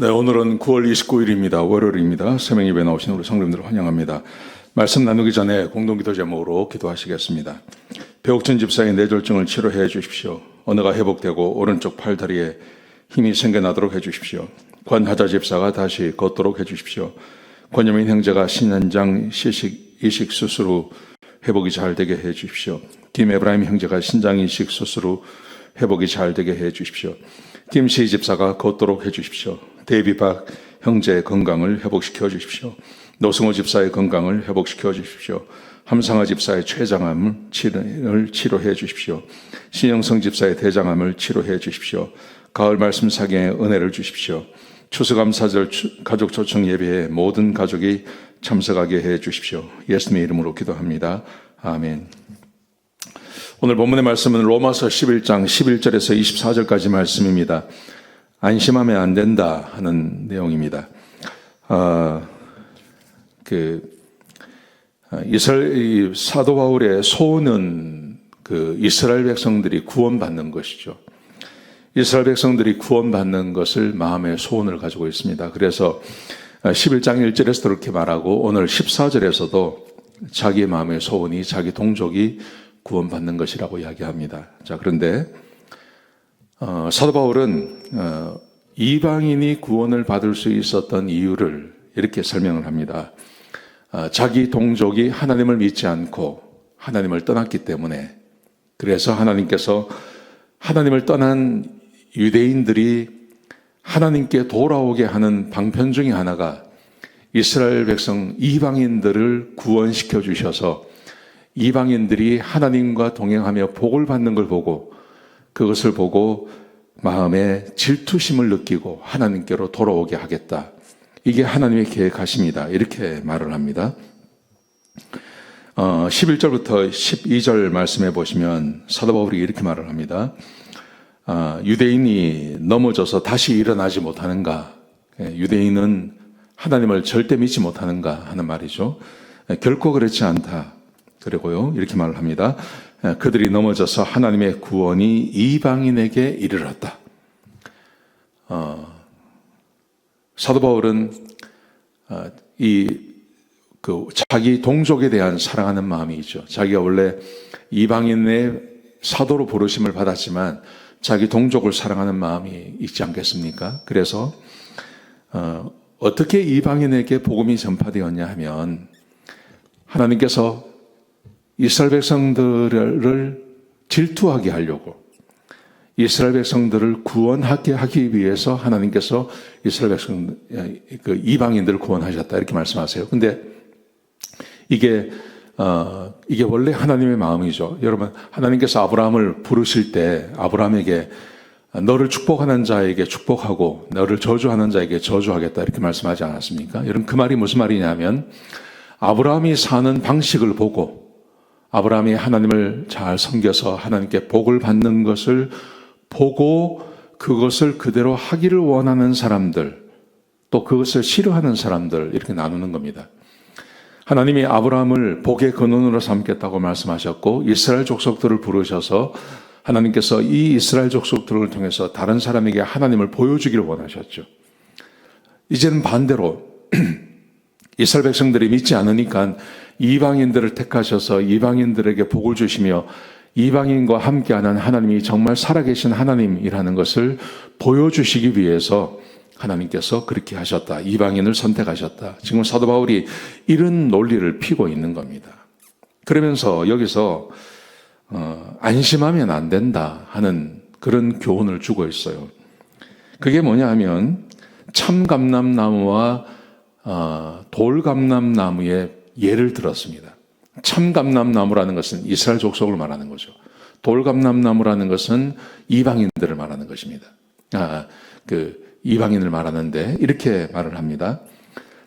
네, 오늘은 9월 29일입니다. 월요일입니다. 새벽 예배 나오신 우리 성도님들 환영합니다. 말씀 나누기 전에 공동기도 제목으로 기도하시겠습니다. 배옥진 집사의 뇌졸중을 치료해 주십시오. 언어가 회복되고 오른쪽 팔다리에 힘이 생겨나도록 해 주십시오. 권하자 집사가 다시 걷도록 해 주십시오. 권여민 형제가 신현장 시식 이식 수술 후 회복이 잘 되게 해 주십시오. 김 에브라임 형제가 신장 이식 수술 후 회복이 잘 되게 해 주십시오. 김시 집사가 걷도록 해 주십시오. 데이비박 형제의 건강을 회복시켜 주십시오. 노승호 집사의 건강을 회복시켜 주십시오. 함상아 집사의 췌장암을 치료해 주십시오. 신영성 집사의 대장암을 치료해 주십시오. 가을 말씀 사경에 은혜를 주십시오. 추수감사절 추- 가족 초청 예배에 모든 가족이 참석하게 해 주십시오. 예수님의 이름으로 기도합니다. 아멘. 오늘 본문의 말씀은 로마서 11장 11절에서 24절까지 말씀입니다. 안심하면 안 된다 하는 내용입니다. 아, 그 아, 이스라엘 이 사도 바울의 소원은 그 이스라엘 백성들이 구원받는 것이죠. 이스라엘 백성들이 구원받는 것을 마음의 소원을 가지고 있습니다. 그래서 11장 1절에서 그렇게 말하고 오늘 14절에서도 자기 마음의 소원이 자기 동족이 구원받는 것이라고 이야기합니다. 자, 그런데 어, 사도 바울은 어, 이방인이 구원을 받을 수 있었던 이유를 이렇게 설명을 합니다. 어, 자기 동족이 하나님을 믿지 않고 하나님을 떠났기 때문에 그래서 하나님께서 하나님을 떠난 유대인들이 하나님께 돌아오게 하는 방편 중에 하나가 이스라엘 백성 이방인들을 구원시켜 주셔서 이방인들이 하나님과 동행하며 복을 받는 걸 보고 그것을 보고 마음에 질투심을 느끼고 하나님께로 돌아오게 하겠다. 이게 하나님의 계획하십니다. 이렇게 말을 합니다. 어, 11절부터 12절 말씀해 보시면 사도 바울이 이렇게 말을 합니다. 아, 유대인이 넘어져서 다시 일어나지 못하는가? 예, 유대인은 하나님을 절대 믿지 못하는가 하는 말이죠. 예, 결코 그렇지 않다. 그리고요, 이렇게 말을 합니다. 예, 그들이 넘어져서 하나님의 구원이 이방인에게 이르렀다. 어, 사도 바울은 어, 이그 자기 동족에 대한 사랑하는 마음이 있죠. 자기가 원래 이방인의 사도로 부르심을 받았지만 자기 동족을 사랑하는 마음이 있지 않겠습니까? 그래서 어, 어떻게 이방인에게 복음이 전파되었냐 하면 하나님께서 이스라엘 백성들을 질투하게 하려고 이스라엘 백성들을 구원하게 하기 위해서 하나님께서 이스라엘 백성 그 이방인들을 구원하셨다 이렇게 말씀하세요. 근데 이게 어, 이게 원래 하나님의 마음이죠. 여러분, 하나님께서 아브라함을 부르실 때 아브라함에게 너를 축복하는 자에게 축복하고 너를 저주하는 자에게 저주하겠다 이렇게 말씀하지 않았습니까? 여러분, 그 말이 무슨 말이냐면 아브라함이 사는 방식을 보고 아브라함이 하나님을 잘 섬겨서 하나님께 복을 받는 것을 보고 그것을 그대로 하기를 원하는 사람들 또 그것을 싫어하는 사람들 이렇게 나누는 겁니다. 하나님이 아브라함을 복의 근원으로 삼겠다고 말씀하셨고 이스라엘 족속들을 부르셔서 하나님께서 이 이스라엘 족속들을 통해서 다른 사람에게 하나님을 보여주기를 원하셨죠. 이제는 반대로 이스라엘 백성들이 믿지 않으니까 이방인들을 택하셔서 이방인들에게 복을 주시며 이방인과 함께하는 하나님이 정말 살아계신 하나님이라는 것을 보여주시기 위해서 하나님께서 그렇게 하셨다. 이방인을 선택하셨다. 지금 사도 바울이 이런 논리를 피고 있는 겁니다. 그러면서 여기서 어, 안심하면 안 된다 하는 그런 교훈을 주고 있어요. 그게 뭐냐 하면 참감람나무와 어, 돌감람나무의 예를 들었습니다. 참감람나무라는 것은 이스라엘 족속을 말하는 거죠. 돌감람나무라는 것은 이방인들을 말하는 것입니다. 아, 그 이방인을 말하는데 이렇게 말을 합니다.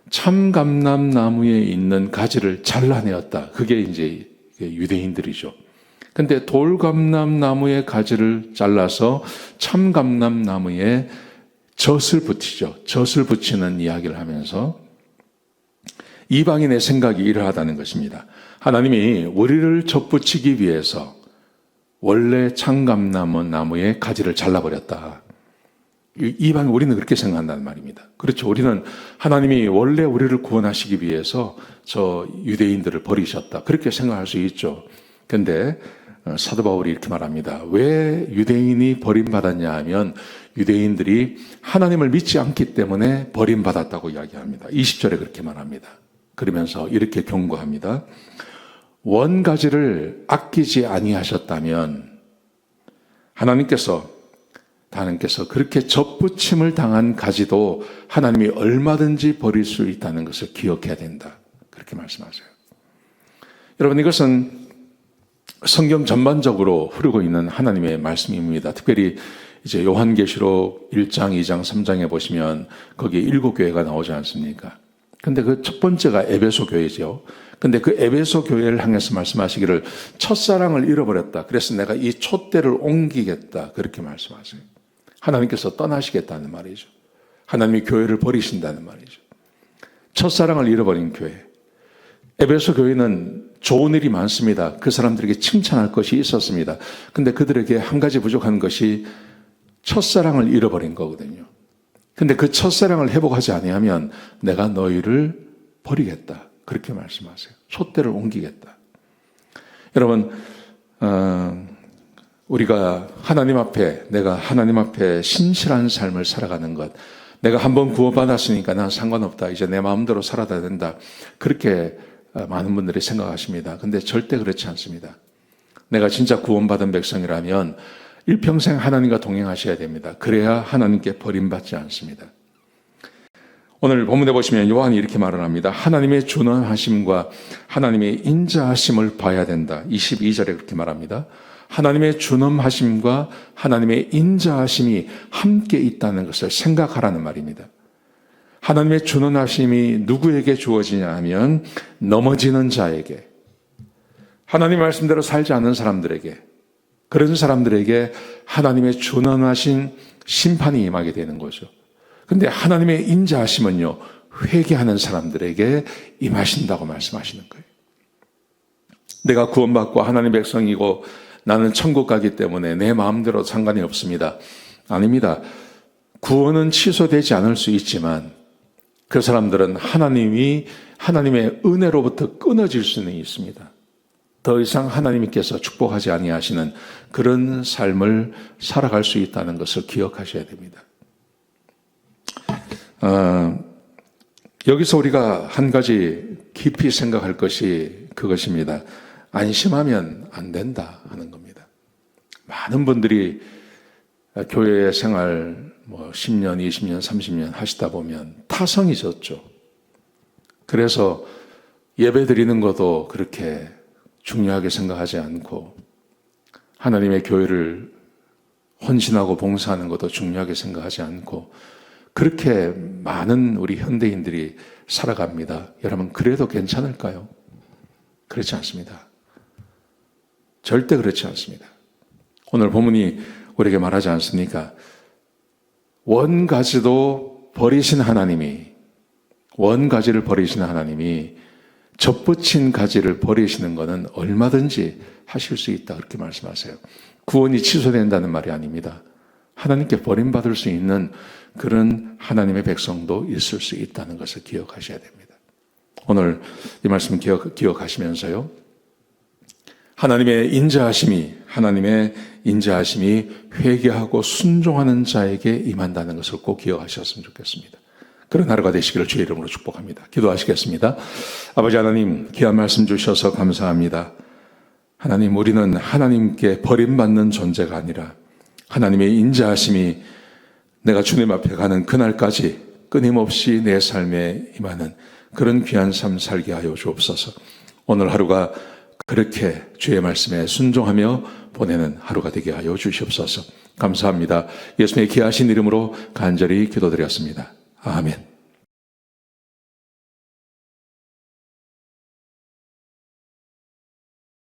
참감람나무에 있는 가지를 잘라내었다. 그게 이제 유대인들이죠. 근데 돌감람나무의 가지를 잘라서 참감람나무에 젖을 붙이죠. 젖을 붙이는 이야기를 하면서 이방인의 생각이 이러하다는 것입니다. 하나님이 우리를 젖붙이기 위해서 원래 참감나무 나무의 가지를 잘라버렸다. 이- 이방 우리는 그렇게 생각한다는 말입니다. 그렇죠. 우리는 하나님이 원래 우리를 구원하시기 위해서 저 유대인들을 버리셨다. 그렇게 생각할 수 있죠. 근데 어, 사도 바울이 이렇게 말합니다. 왜 유대인이 버림받았냐 하면 유대인들이 하나님을 믿지 않기 때문에 버림받았다고 이야기합니다. 20절에 그렇게 말합니다. 그러면서 이렇게 경고합니다. 원 가지를 아끼지 아니하셨다면 하나님께서 하나님께서 그렇게 접붙임을 당한 가지도 하나님이 얼마든지 버릴 수 있다는 것을 기억해야 된다. 그렇게 말씀하세요. 여러분 이것은 성경 전반적으로 흐르고 있는 하나님의 말씀입니다. 특별히 이제 요한계시록 1장, 2장, 3장에 보시면 거기에 일곱 교회가 나오지 않습니까? 근데 그 첫 번째가 에베소 교회죠. 근데 그 에베소 교회를 향해서 말씀하시기를 첫사랑을 잃어버렸다. 그래서 내가 이 촛대를 옮기겠다. 그렇게 말씀하세요. 하나님께서 떠나시겠다는 말이죠. 하나님이 교회를 버리신다는 말이죠. 첫사랑을 잃어버린 교회. 에베소 교회는 좋은 일이 많습니다. 그 사람들에게 칭찬할 것이 있었습니다. 근데 그들에게 한 가지 부족한 것이 첫사랑을 잃어버린 거거든요. 근데 그 첫사랑을 회복하지 아니하면 내가 너희를 버리겠다. 그렇게 말씀하세요. 촛대를 옮기겠다. 여러분, 어, 우리가 하나님 앞에, 내가 하나님 앞에 신실한 삶을 살아가는 것, 내가 한번 구원받았으니까 난 상관없다. 이제 내 마음대로 살아야 된다. 그렇게 어, 많은 분들이 생각하십니다. 근데 절대 그렇지 않습니다. 내가 진짜 구원받은 백성이라면 일평생 하나님과 동행하셔야 됩니다. 그래야 하나님께 버림받지 않습니다. 오늘 본문에 보시면 요한이 이렇게 말을 합니다. 하나님의 준원하심과 하나님의 인자하심을 봐야 된다. 22절에 그렇게 말합니다. 하나님의 준엄하심과 하나님의 인자하심이 함께 있다는 것을 생각하라는 말입니다. 하나님의 준원하심이 누구에게 주어지냐 하면 넘어지는 자에게 하나님 말씀대로 살지 않는 사람들에게 그런 사람들에게 하나님의 준원하신 심판이 임하게 되는 거죠. 근데 하나님의 인자하심은요, 회개하는 사람들에게 임하신다고 말씀하시는 거예요. 내가 구원받고 하나님 백성이고 나는 천국 가기 때문에 내 마음대로 상관이 없습니다. 아닙니다. 구원은 취소되지 않을 수 있지만 그 사람들은 하나님이 하나님의 은혜로부터 끊어질 수는 있습니다. 더 이상 하나님께서 축복하지 아니하시는 그런 삶을 살아갈 수 있다는 것을 기억하셔야 됩니다. 어, 여기서 우리가 한 가지 깊이 생각할 것이 그것입니다. 안심하면 안 된다 하는 겁니다. 많은 분들이 교회 생활 뭐 10년, 20년, 30년 하시다 보면 타성이 졌죠. 그래서 예배 드리는 것도 그렇게 중요하게 생각하지 않고 하나님의 교회를 헌신하고 봉사하는 것도 중요하게 생각하지 않고 그렇게 많은 우리 현대인들이 살아갑니다. 여러분, 그래도 괜찮을까요? 그렇지 않습니다. 절대 그렇지 않습니다. 오늘 본문이 우리에게 말하지 않습니까? 원가지도 버리신 하나님이, 원가지를 버리신 하나님이 접붙인 가지를 버리시는 것은 얼마든지 하실 수 있다. 그렇게 말씀하세요. 구원이 취소된다는 말이 아닙니다. 하나님께 버림받을 수 있는 그런 하나님의 백성도 있을 수 있다는 것을 기억하셔야 됩니다. 오늘 이 말씀 기억, 기억하시면서요. 하나님의 인자하심이, 하나님의 인자하심이 회개하고 순종하는 자에게 임한다는 것을 꼭 기억하셨으면 좋겠습니다. 그런 하루가 되시기를 주의 이름으로 축복합니다. 기도하시겠습니다. 아버지 하나님, 귀한 말씀 주셔서 감사합니다. 하나님, 우리는 하나님께 버림받는 존재가 아니라 하나님의 인자하심이 내가 주님 앞에 가는 그날까지 끊임없이 내 삶에 임하는 그런 귀한 삶 살게 하여 주옵소서. 오늘 하루가 그렇게 주의 말씀에 순종하며 보내는 하루가 되게 하여 주시옵소서. 감사합니다. 예수님의 귀하신 이름으로 간절히 기도드렸습니다. 아멘.